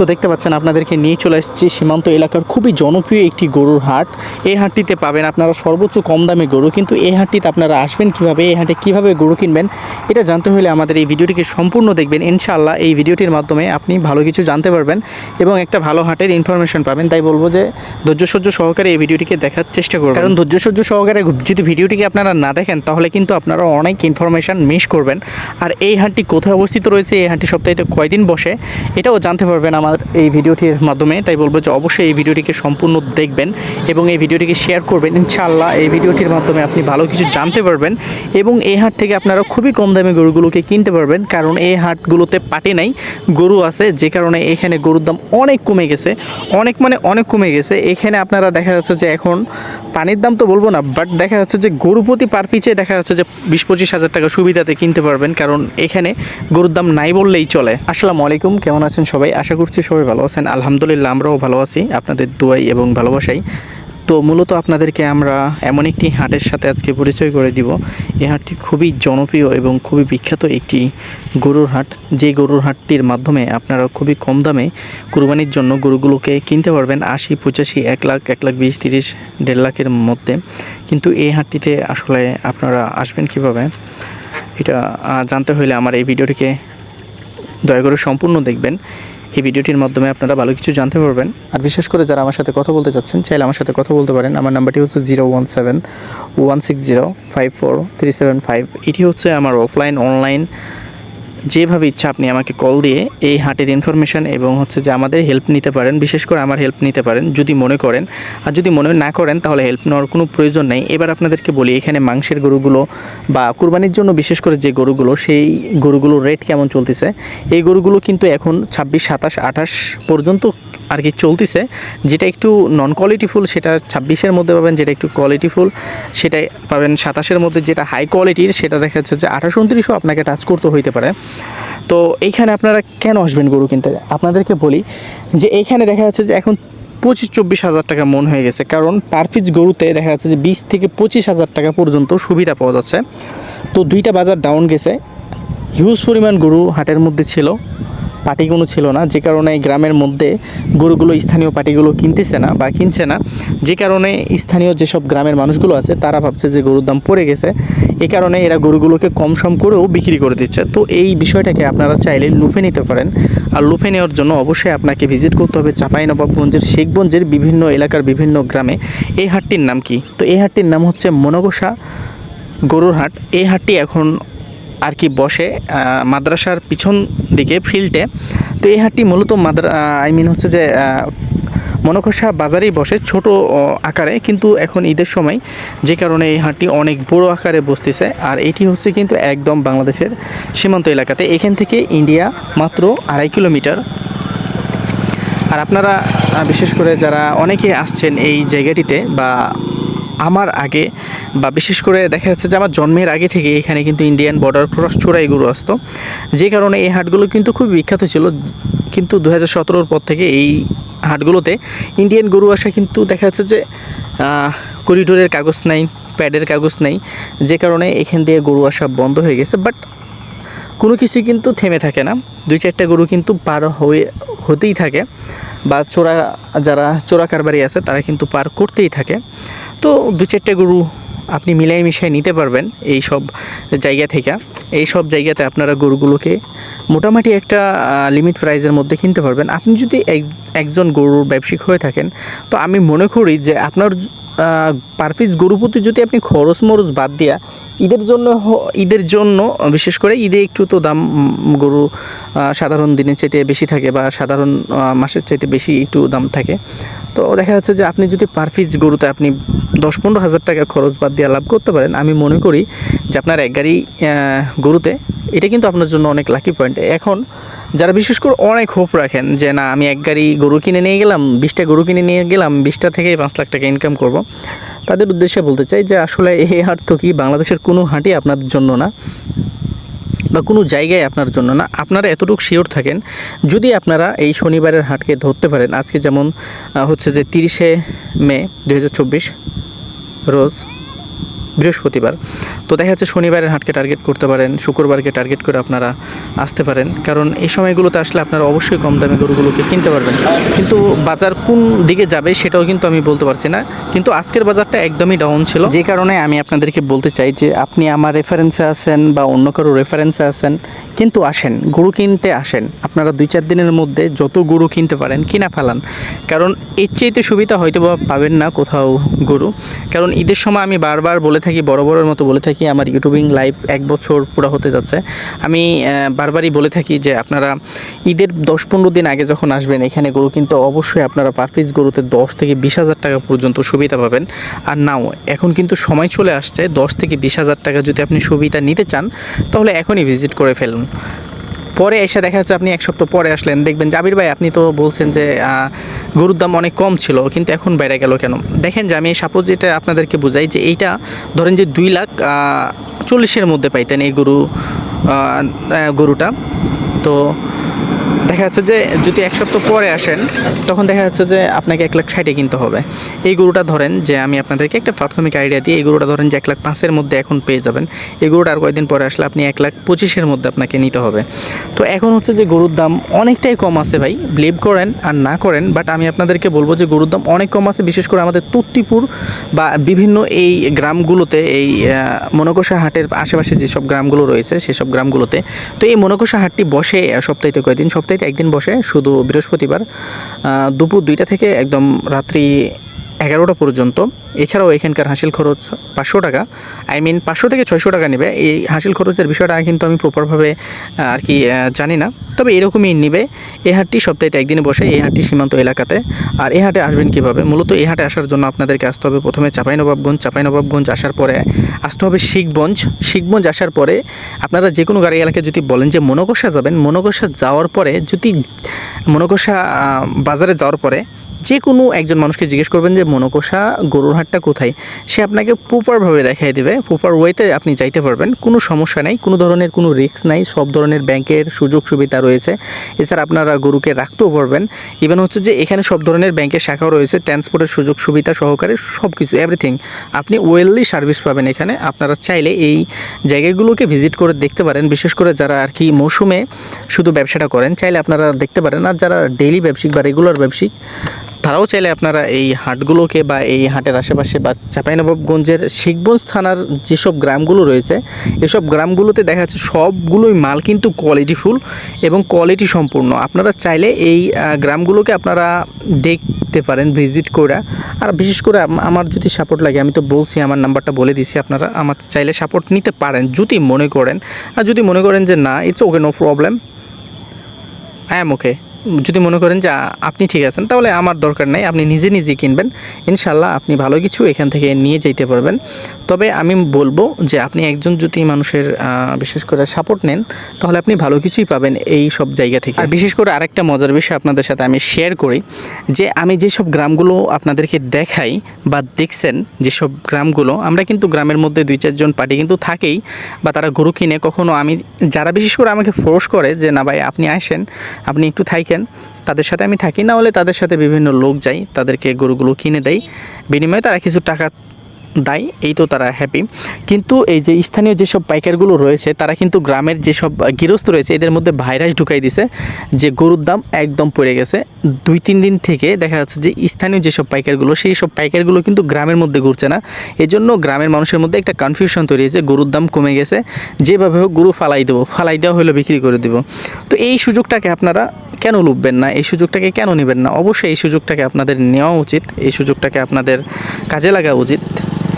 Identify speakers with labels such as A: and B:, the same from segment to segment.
A: তো দেখতে পাচ্ছেন, আপনাদেরকে নিয়ে চলে এসেছি সীমান্ত এলাকার খুবই জনপ্রিয় একটি গরুর হাট। এই হাটটিতে পাবেন আপনারা সর্বোচ্চ কম দামে গরু, কিন্তু এই হাটটিতে আপনারা আসবেন কীভাবে, এই হাটে কীভাবে গরু কিনবেন, এটা জানতে হলে আমাদের এই ভিডিওটিকে সম্পূর্ণ দেখবেন। ইনশাআল্লাহ এই ভিডিওটির মাধ্যমে আপনি ভালো কিছু জানতে পারবেন এবং একটা ভালো হাটের ইনফরমেশন পাবেন। তাই বলব যে, ধৈর্য সহ্য সহকারে এই ভিডিওটিকে দেখার চেষ্টা করবেন। কারণ ধৈর্য সহ্য সহকারে যদি ভিডিওটিকে আপনারা না দেখেন, তাহলে কিন্তু আপনারা অনেক ইনফরমেশন মিস করবেন। আর এই হাটটি কোথায় অবস্থিত রয়েছে, এই হাটটি সপ্তাহে কয়দিন বসে, এটাও জানতে পারবেন আমার এই ভিডিওটির মাধ্যমে। তাই বলব যে অবশ্যই এই ভিডিওটিকে সম্পূর্ণ দেখবেন এবং এই ভিডিওটিকে শেয়ার করবেন। ইনশাআল্লাহ এই ভিডিওটির মাধ্যমে আপনি ভালো কিছু জানতে পারবেন এবং এই হাট থেকে আপনারা খুবই কম দামে গরুগুলোকে কিনতে পারবেন কারণ এই হাটগুলোতে পাটি নাই, গরু আছে, যে কারণে এখানে গরুর দাম অনেক কমে গেছে। অনেক মানে অনেক কমে গেছে। এখানে আপনারা দেখা যাচ্ছে যে এখন পানির দাম তো বলব না বাট দেখা যাচ্ছে যে গরু প্রতি পার পিছে দেখা যাচ্ছে যে বিশ পঁচিশ হাজার টাকা সুবিধাতে কিনতে পারবেন। কারণ এখানে গরুর দাম নাই বললেই চলে। আসসালামু আলাইকুম, কেমন আছেন সবাই? আশা করছি সবাই ভালো আছেন। আলহামদুলিল্লাহ আমরাও ভালো আছি, আপনাদের দোয়াই এবং ভালোবাসাই। তো মূলত আপনাদেরকে আমরা এমন একটি হাটের সাথে আজকে পরিচয় করে দিব। এই হাটটি খুবই জনপ্রিয় এবং খুবই বিখ্যাত একটি গরুর হাট। যে গরুর হাটটির মাধ্যমে আপনারা খুবই কম দামে কুরবানির জন্য গরুগুলোকে কিনতে পারবেন, আশি, পঁচাশি, এক লাখ এক লাখ বিশ, তিরিশ, দেড় লাখের মধ্যে। কিন্তু এই হাটটিতে আসলে আপনারা আসবেন কীভাবে? এটা জানতে হলে আমার এই ভিডিওটিকে দয়া করে সম্পূর্ণ দেখবেন। এই ভিডিওটির মাধ্যমে আপনারা ভালো কিছু জানতে পারবেন। আর বিশেষ করে যারা আমার সাথে কথা বলতে চাচ্ছেন, চাইলে আমার সাথে কথা বলতে পারেন। আমার নাম্বারটি হচ্ছে zero one seven, one six zero, five four, three seven five. এটি হচ্ছে আমার অফলাইন, অনলাইন যেভাবে ইচ্ছা আপনি আমাকে কল দিয়ে এই হাটের ইনফরমেশান এবং হচ্ছে যে আমাদের হেল্প নিতে পারেন, বিশেষ করে আমার হেল্প নিতে পারেন, যদি মনে করেন। আর যদি মনে না করেন, তাহলে হেল্প নেওয়ার কোনো প্রয়োজন নেই। এবার আপনাদেরকে বলি, এখানে মাংসের গরুগুলো বা কুরবানির জন্য বিশেষ করে যে গরুগুলো, সেই গরুগুলোর রেট কেমন চলতেছে? এই গরুগুলো কিন্তু এখন ছাব্বিশ, সাতাশ, আঠাশ পর্যন্ত আর কি চলতেছে, যেটা একটু নন কোয়ালিটিফুল সেটা ছাব্বিশের মধ্যে পাবেন, যেটা একটু কোয়ালিটিফুল সেটাই পাবেন সাতাশের মধ্যে যেটা হাই কোয়ালিটির সেটা দেখা যাচ্ছে যে আঠাশ, উনত্রিশও আপনাকে টাচ করতে হইতে পারে। তো এইখানে আপনারা কেন আসবেন গরু কিনতে? আপনাদেরকে বলি যে এইখানে দেখা যাচ্ছে যে এখন পঁচিশ, চব্বিশ হাজার টাকা মন হয়ে গেছে, কারণ পার পিস গরুতে দেখা যাচ্ছে যে বিশ থেকে পঁচিশ হাজার টাকা পর্যন্ত সুবিধা পাওয়া যাচ্ছে। তো দুইটা বাজার ডাউন গেছে। হিউজ পরিমাণ গরু হাটের মধ্যে ছিল। পার্টিগুলো ছিল না, যে কারণে গ্রামের মধ্যে গরুগুলো স্থানীয় পার্টিগুলো কিনতেছে না বা কিনছে না। যে কারণে স্থানীয় যেসব গ্রামের মানুষগুলো আছে, তারা ভাবছে যে গরুর দাম পড়ে গেছে। এ কারণে এরা গরুগুলোকে কম সম করেও বিক্রি করে দিচ্ছে। তো এই বিষয়টাকে আপনারা চাইলে লুফে নিতে পারেন। আর লুফে নেওয়ার জন্য অবশ্যই আপনাকে ভিজিট করতে হবে চাঁপাইনবাবগঞ্জের শেখগঞ্জের বিভিন্ন এলাকার বিভিন্ন গ্রামে। এই হাটটির নাম কি? তো এই হাটটির নাম হচ্ছে মনগোসা গরুর হাট। এই হাটটি এখন আর কি বসে মাদ্রাসার পিছন দিকে ফিল্ডে তো এই হাটটি মূলত মাদ্রা আই মিন হচ্ছে যে মনখসা বাজারেই বসে, ছোট আকারে। কিন্তু এখন ঈদের সময় যে কারণে এই হাটটি অনেক বড় আকারে বসতেছে। আর এটি হচ্ছে কিন্তু একদম বাংলাদেশের সীমান্ত এলাকাতে। এখান থেকে ইন্ডিয়া মাত্র আড়াই কিলোমিটার। আর আপনারা বিশেষ করে যারা অনেকে আসছেন এই জায়গাটিতে বা আমার আগে বা বিশেষ করে দেখা যাচ্ছে যে আমার জন্মের আগে থেকে এখানে কিন্তু ইন্ডিয়ান বর্ডার ক্রস চোরাই গরু আসতো। যে কারণে এই হাটগুলো কিন্তু খুব বিখ্যাত ছিল। কিন্তু দু হাজার সতেরোর পর থেকে এই হাটগুলোতে ইন্ডিয়ান গরু আসা কিন্তু দেখা যাচ্ছে যে করিডোরের কাগজ নাই প্যাডের কাগজ নাই। যে কারণে এখান দিয়ে গরু আসা বন্ধ হয়ে গেছে। বাট কোনো কিছু কিন্তু থেমে থাকে না। দুই চারটা গরু কিন্তু পার হয়ে, হতেই থাকে বা চোরা, যারা চোরা কারবারি আছে, তারা কিন্তু পার করতেই থাকে। তো দু চারটে গরু আপনি মিলাই মিশাই নিতে পারবেন এই সব জায়গা থেকে। এই সব জায়গাতে আপনারা গরুগুলোকে মোটামুটি একটা লিমিট প্রাইজের মধ্যে কিনতে পারবেন। আপনি যদি এক- একজন গরুর ব্যবসায়িক হয়ে থাকেন, তো আমি মনে করি যে আপনার পার পিস গরু প্রতি যদি আপনি খরচ মরচ বাদ দিয়া ঈদের জন্য ঈদের জন্য, বিশেষ করে ঈদে একটু তো দাম গরু সাধারণ দিনের চাইতে বেশি থাকে বা সাধারণ মাসের চাইতে বেশি একটু দাম থাকে। তো দেখা যাচ্ছে যে আপনি যদি পার পিস গরুতে আপনি দশ পনেরো হাজার টাকা খরচ বাদ দিয়ে লাভ করতে পারেন, আমি মনে করি যে আপনার এক গাড়ি গরুতে, এটা কিন্তু আপনার জন্য অনেক লাকি পয়েন্ট এখন যারা বিশেষ করে অনেক হোপ রাখেন যে, না, আমি এক গাড়ি গরু কিনে নিয়ে গেলাম, বিশটা গরু কিনে নিয়ে গেলাম, বিশটা থেকে পাঁচ লাখ টাকা ইনকাম করব। তাদের উদ্দেশ্যে বলতে চাই যে, আসলে এই হাট তো কি বাংলাদেশের কোনো হাটই আপনাদের জন্য না বা কোনো জায়গায় আপনার জন্য না? আপনারা এতটুকু শিওর থাকেন, যদি আপনারা এই শনিবারের হাটকে ধরতে পারেন, আজকে যেমন হচ্ছে যে তিরিশে মে দু হাজার চব্বিশ, রোজ বৃহস্পতিবার। তো দেখা যাচ্ছে শনিবারের হাটকে টার্গেট করতে পারেন, শুক্রবারকে টার্গেট করে আপনারা আসতে পারেন। কারণ এই সময়গুলোতে আসলে আপনারা অবশ্যই কম দামে গরুগুলোকে কিনতে পারবেন। কিন্তু বাজার কোন দিকে যাবে সেটাও কিন্তু আমি বলতে পারছি না। কিন্তু আজকের বাজারটা একদমই ডাউন ছিল। যে কারণে আমি আপনাদেরকে বলতে চাই যে আপনি আমার রেফারেন্সে আছেন বা অন্য কারও রেফারেন্সে আছেন, কিন্তু আসেন, গরু কিনতে আসেন। আপনারা দুই চার দিনের মধ্যে যত গরু কিনতে পারেন, কিনা ফেলান। কারণ এর চাইতে সুবিধা হয়তো পাবেন না কোথাও গরু। কারণ ঈদের সময় আমি বারবার বলে থাকি, বড় বড়ের মতো বলে থাকি, আমার ইউটিউবিং লাইভ এক বছর পুরো হতে যাচ্ছে। আমি বারবারই বলে থাকি যে আপনারা ঈদের দশ পনেরো দিন আগে যখন আসবেন, এখানে গরু কিন্তু অবশ্যই আপনারা পার পিস গরুতে দশ থেকে বিশ হাজার টাকা পর্যন্ত সুবিধা পাবেন। আর নাও, এখন কিন্তু সময় চলে আসছে, দশ থেকে বিশ হাজার টাকা যদি আপনি সুবিধা নিতে চান, তাহলে এখনই ভিজিট করে ফেলুন। পরে এসে দেখা যাচ্ছে আপনি এক সপ্তাহ পরে আসলেন। দেখবেন জাবির ভাই, আপনি তো বলছেন যে গরুর দাম অনেক কম ছিল, কিন্তু এখন বেড়ে গেল কেন? দেখেন যে, আমি সাপোজ এটা আপনাদেরকে বুঝাই যে, এইটা ধরেন যে, দুই লাখ চল্লিশের মধ্যে পাইতেন এই গরু গরুটা। তো দেখা যাচ্ছে যে যদি এক সপ্তাহ পরে আসেন, তখন দেখা যাচ্ছে যে আপনাকে এক লাখ ষাটে কিনতে হবে। এই গরুটা ধরেন যে আমি আপনাদেরকে একটা প্রাথমিক আইডিয়া দিই এই গরুটা ধরেন যে এক লাখ পাঁচের মধ্যে এখন পেয়ে যাবেন। এই গরুটা আর কয়েকদিন পরে আসলে আপনি এক লাখ পঁচিশের মধ্যে আপনাকে নিতে হবে। তো এখন হচ্ছে যে গরুর দাম অনেকটাই কম আছে ভাই। বিলিভ করেন আর না করেন বাট আমি আপনাদেরকে বলব যে গরুর দাম অনেক কম আছে। বিশেষ করে আমাদের তত্তিপুর বা বিভিন্ন এই গ্রামগুলোতে এই মনকষা হাটের আশেপাশে যেসব গ্রামগুলো রয়েছে, সেসব গ্রামগুলোতে। তো এই মনকষা হাটটি বসে সপ্তাহে কয়েকদিন সপ্তাহে একদিন বসে শুধু বৃহস্পতিবার দুপুর দুইটা থেকে একদম রাত্রি এগারোটা পর্যন্ত। এছাড়াও এখানকার হাসিল খরচ পাঁচশো টাকা। আই মিন পাঁচশো থেকে ছয়শো টাকা নেবে। এই হাসিল খরচের বিষয়টা কিন্তু আমি প্রপারভাবে আর কি জানি না। তবে এরকমই নেবে। এই হাটটি সপ্তাহে একদিনে বসে, এই হাটটি সীমান্ত এলাকাতে। আর এই হাটে আসবেন কীভাবে? মূলত এই হাটে আসার জন্য আপনাদেরকে আসতে হবে প্রথমে চাঁপাইনবাবগঞ্জ। চাঁপাইনবাবগঞ্জ আসার পরে আসতে হবে শিখগঞ্জ। শিখগঞ্জ আসার পরে আপনারা যে কোনো গাড়ি এলাকায় যদি বলেন যে মনকষা যাবেন মনকষা যাওয়ার পরে যদি মনকষা বাজারে যাওয়ার পরে যে কোনো একজন মানুষকে জিজ্ঞেস করবেন যে, মনকষা গরুর হাটটা কোথায়? সে আপনাকে প্রপারভাবে দেখাই দেবে। প্রপার ওয়েতে আপনি যাইতে পারবেন। কোনো সমস্যা নেই। কোনো ধরনের কোনো রিস্ক নাই। সব ধরনের ব্যাংকের সুযোগ সুবিধা রয়েছে। এছাড়া আপনারা গরুকে রাখতেও পারবেন। ইভেন হচ্ছে যে, এখানে সব ধরনের ব্যাংকের শাখাও রয়েছে। ট্রান্সপোর্টের সুযোগ সুবিধা সহকারে সব কিছু এভরিথিং আপনি ওয়েললি সার্ভিস পাবেন এখানে। আপনারা চাইলে এই জায়গাগুলোকে ভিজিট করে দেখতে পারেন। বিশেষ করে যারা আর কি মৌসুমে শুধু ব্যবসাটা করেন, চাইলে আপনারা দেখতে পারেন। আর যারা ডেইলি ব্যবসায়িক বা রেগুলার ব্যবসায়িক তারাও চাইলে আপনারা এই হাটগুলোকে বা এই হাটের আশেপাশে বা চাঁপাইনবাবগঞ্জের শিখগঞ্জ থানার যেসব গ্রামগুলো রয়েছে, এসব গ্রামগুলোতে দেখা যাচ্ছে সবগুলোই মাল কিন্তু কোয়ালিটিফুল এবং কোয়ালিটি সম্পূর্ণ। আপনারা চাইলে এই গ্রামগুলোকে আপনারা দেখতে পারেন ভিজিট করে। আর বিশেষ করে আমার যদি সাপোর্ট লাগে, আমি তো বলছি, আমার নাম্বারটা বলে দিছি আপনারা, আমার চাইলে সাপোর্ট নিতে পারেন, যদি মনে করেন। আর যদি মনে করেন যে না it's okay no problem I am okay যদি মনে করেন যে আপনি ঠিক আছেন, তাহলে আমার দরকার নেই, আপনি নিজে নিজে কিনবেন। ইনশাল্লাহ আপনি ভালো কিছু এখান থেকে নিয়ে যেতে পারবেন। তবে আমি বলব যে, আপনি একজন যদি মানুষের বিশেষ করে সাপোর্ট নেন, তাহলে আপনি ভালো কিছুই পাবেন এই সব জায়গা থেকে। আর বিশেষ করে আরেকটা মজার বিষয় আপনাদের সাথে আমি শেয়ার করি, যে আমি যেসব গ্রামগুলো আপনাদেরকে দেখাই বা দেখছেন যেসব গ্রামগুলো, আমরা কিন্তু গ্রামের মধ্যে দুই চারজন পার্টি কিন্তু থাকেই, বা তারা গরু কিনে, কখনো আমি, যারা বিশেষ করে আমাকে ফোর্স করে যে, না ভাই, আপনি আসেন, আপনি একটু থাকেন তাদের সাথে আমি থাকি। না হলে তাদের সাথে বিভিন্ন লোক যাই, তাদেরকে গরুগুলো কিনে দেয় বিনিময়ে তারা কিছু টাকা দেয়, এই তো তারা হ্যাপি কিন্তু এই যে স্থানীয় যেসব পাইকারগুলো রয়েছে, তারা কিন্তু গ্রামের যেসব গৃহস্থ রয়েছে, এদের মধ্যে ভাইরাস ঢুকাই দিছে যে গরুর দাম একদম পড়ে গেছে। দুই, তিন দিন থেকে দেখা যাচ্ছে যে স্থানীয় যেসব পাইকারগুলো, সেই সব পাইকারগুলো কিন্তু গ্রামের মধ্যে ঘুরছে না। এজন্য গ্রামের মানুষের মধ্যে একটা কনফিউশন তৈরি হয়েছে, গরুর দাম কমে গেছে। যেভাবে হোক গরু ফালাই দেবো, ফালাই দেওয়া হলে বিক্রি করে দেবো। তো এই সুযোগটাকে আপনারা কেন লুববেন না? এই সুযোগটাকে কেন নেবেন না? অবশ্যই এই সুযোগটাকে আপনাদের নেওয়া উচিত। এই সুযোগটাকে আপনাদের কাজে লাগা উচিত।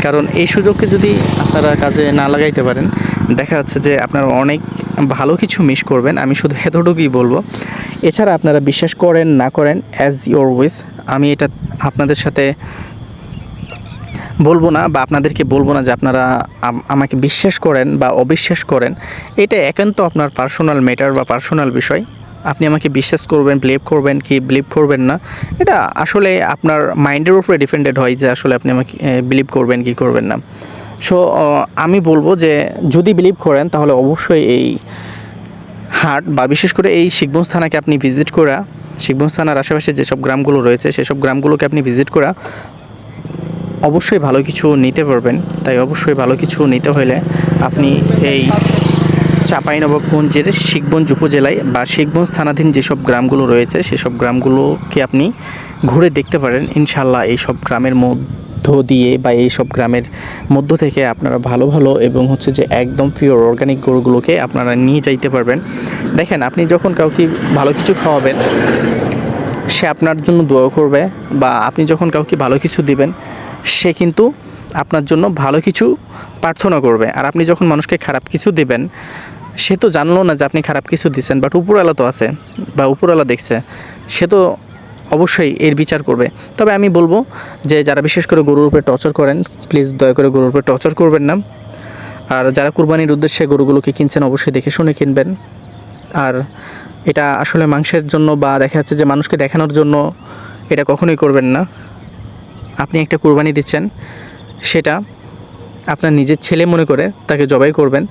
A: কারণ এই সুযোগকে যদি আপনারা কাজে না লাগাইতে পারেন, দেখা যাচ্ছে যে আপনারা অনেক ভালো কিছু মিস করবেন। আমি শুধু এতটুকুই বলব। এছাড়া আপনারা বিশ্বাস করেন না করেন অ্যাজ ইয়োর উইস আমি এটা আপনাদের সাথে বলব না বা আপনাদেরকে বলব না যে আপনারা আমাকে বিশ্বাস করেন বা অবিশ্বাস করেন। এটা একান্ত আপনার পার্সোনাল ম্যাটার বা পার্সোনাল বিষয়। আপনি আমাকে বিশ্বাস করবেন বিলিভ করবেন কি বিলিভ করবেন না, এটা আসলে আপনার মাইন্ডের উপরে ডিপেন্ডেড হয় যে আসলে আপনি আমাকে বিলিভ করবেন কি করবেন না। সো আমি বলব যে যদি বিলিভ করেন, তাহলে অবশ্যই এই হাট বা বিশেষ করে এই শিখগঞ্জ থানাকে আপনি ভিজিট করা শিখগঞ্জ থানার আশেপাশে যেসব গ্রামগুলো রয়েছে, সেসব গ্রামগুলোকে আপনি ভিজিট করা, অবশ্যই ভালো কিছু নিতে পারবেন। তাই অবশ্যই ভালো কিছু নিতে হলে আপনি এই চাঁপাইনবাবগঞ্জের শিখগঞ্জ উপজেলায় বা শিখগঞ্জ থানাধীন যেসব গ্রামগুলো রয়েছে, সেসব গ্রামগুলোকে আপনি ঘুরে দেখতে পারেন। ইনশাল্লাহ এই সব গ্রামের মধ্য দিয়ে বা এই সব গ্রামের মধ্য থেকে আপনারা ভালো ভালো এবং হচ্ছে যে একদম পিওর অর্গানিক গরুগুলোকে আপনারা নিয়ে যাইতে পারবেন। দেখেন, আপনি যখন কাউকে ভালো কিছু খাওয়াবেন, সে আপনার জন্য দোয়া করবে বা আপনি যখন কাউকে ভালো কিছু দিবেন, সে কিন্তু আপনার জন্য ভালো কিছু প্রার্থনা করবে। আর আপনি যখন মানুষকে খারাপ কিছু দিবেন সে তো জানলো না যে আপনি খারাপ কিছু দিচ্ছেন বাট উপরওয়ালা তো আছে, বা উপরওয়ালা দেখছে, সে তো অবশ্যই এর বিচার করবে। তবে আমি বলব যে যারা বিশেষ করে গরুর উপরে টর্চার করেন প্লিজ দয়া করে গরুর উপরে টর্চার করবেন না। আর যারা কুরবানির উদ্দেশ্যে গরুগুলোকে কিনছেন, অবশ্যই দেখে শুনে কিনবেন। আর এটা আসলে মাংসের জন্য বা দেখা যাচ্ছে যে মানুষকে দেখানোর জন্য এটা কখনোই করবেন না। আপনি একটা কুরবানি দিচ্ছেন, সেটা আপনার নিজের ছেলে মনে করে তাকে জবাই করবেন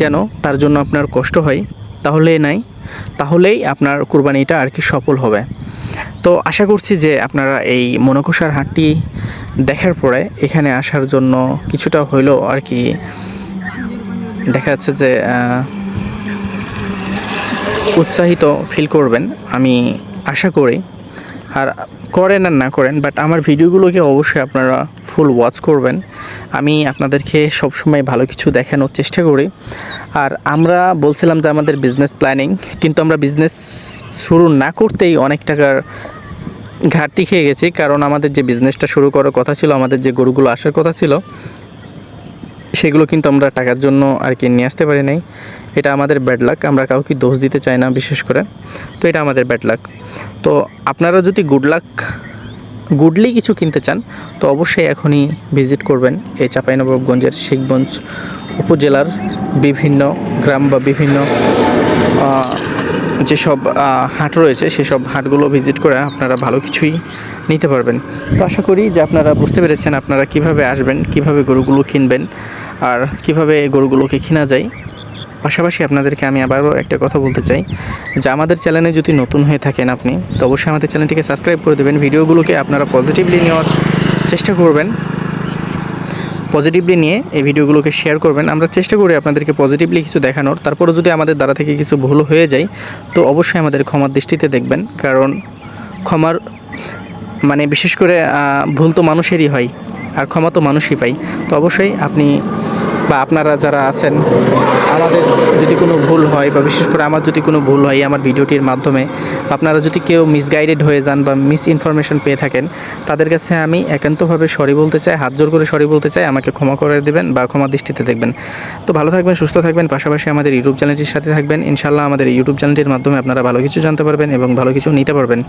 A: যেন তার জন্য আপনার কষ্ট হয় তাহলে নাই, তাহলেই আপনার কুরবানিটা আর কি সফল হবে। তো আশা করছি যে আপনারা এই মনকষার হাটটি দেখার পরে এখানে আসার জন্য কিছুটা হইলেও আর কি দেখা যাচ্ছে যে উৎসাহিত ফিল করবেন। আমি আশা করি, আর করেন আর না করেন বাট আমার ভিডিওগুলোকে অবশ্যই আপনারা ফুল ওয়াচ করবেন। আমি আপনাদেরকে সবসময় ভালো কিছু দেখানোর চেষ্টা করি। আর আমরা বলছিলাম যে আমাদের বিজনেস প্ল্যানিং কিন্তু আমরা বিজনেস শুরু না করতেই অনেক টাকার ঘাটতি খেয়ে গেছি, কারণ আমাদের যে বিজনেসটা শুরু করার কথা ছিল, আমাদের যে গরুগুলো আসার কথা ছিল সেগুলো কিন্তু আমরা টাকার জন্য আর কি নিয়ে আসতে পারি নাই। এটা আমাদের ব্যাড লাক আমরা কাউকে দোষ দিতে চাই না বিশেষ করে। তো এটা আমাদের ব্যাড লাক তো আপনারা যদি গুড লাক গুডলি কিছু কিনতে চান, তো অবশ্যই এখনই ভিজিট করবেন এই চাঁপাইনবাবগঞ্জের শিখগঞ্জ উপজেলার বিভিন্ন গ্রাম বা বিভিন্ন যেসব হাট রয়েছে, সেসব হাটগুলো ভিজিট করে আপনারা ভালো কিছুই নিতে পারবেন। তো আশা করি যে আপনারা বুঝতে পেরেছেন আপনারা কীভাবে আসবেন, কীভাবে গরুগুলো কিনবেন। আর কীভাবে এই গরুগুলোকে কেনা যায়। পাশাপাশি আপনাদেরকে আমি আবারও একটা কথা বলতে চাই, যে আমাদের চ্যানেলে যদি নতুন হয়ে থাকেন আপনি, তো অবশ্যই আমাদের চ্যানেলটিকে সাবস্ক্রাইব করে দেবেন। ভিডিওগুলোকে আপনারা পজিটিভলি নেওয়ার চেষ্টা করবেন। পজিটিভলি নিয়ে এই ভিডিওগুলোকে শেয়ার করবেন। আমরা চেষ্টা করি আপনাদেরকে পজিটিভলি কিছু দেখানোর। তারপরে যদি আমাদের দ্বারা থেকে কিছু ভুল হয়ে যায়, তো অবশ্যই আমাদের ক্ষমার দৃষ্টিতে দেখবেন। কারণ ক্ষমার মানে বিশেষ করে ভুল তো মানুষেরই হয়, আর ক্ষমা তো মানুষই পাই তো অবশ্যই আপনি বা আপনারা যারা আছেন, আমাদের যদি কোনো ভুল হয় বা বিশেষ করে আমার যদি কোনো ভুল হয় আমার ভিডিওটির মাধ্যমে, আপনারা যদি কেউ মিসগাইডেড হয়ে যান বা মিস ইনফরমেশন পেয়ে থাকেন, তাদের কাছে আমি একান্তভাবে সরি বলতে চাই, হাত জোর করে সরি বলতে চাই, আমাকে ক্ষমা করে দেবেন বা ক্ষমা দৃষ্টিতে দেখবেন। তো ভালো থাকবেন, সুস্থ থাকবেন, পাশাপাশি আমাদের ইউটিউব চ্যানেলটির সাথে থাকবেন। ইনশাল্লাহ আমাদের ইউটিউব চ্যানেলটির মাধ্যমে আপনারা ভালো কিছু জানতে পারবেন এবং ভালো কিছু নিতে পারবেন।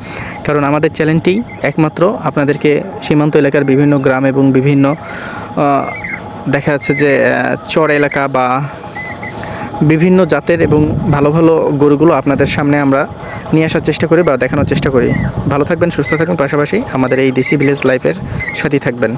A: কারণ আমাদের চ্যানেলটি একমাত্র আপনাদেরকে সীমান্ত এলাকার বিভিন্ন গ্রাম এবং বিভিন্ন দেখা যাচ্ছে যে চর এলাকা বা বিভিন্ন জাতের এবং ভালো ভালো গরুগুলো আপনাদের সামনে আমরা নিয়ে আসার চেষ্টা করি বা দেখানোর চেষ্টা করি। ভালো থাকবেন, সুস্থ থাকবেন। পাশাপাশি আমাদের এই দেশি ভিলেজ লাইফের সাথেই থাকবেন।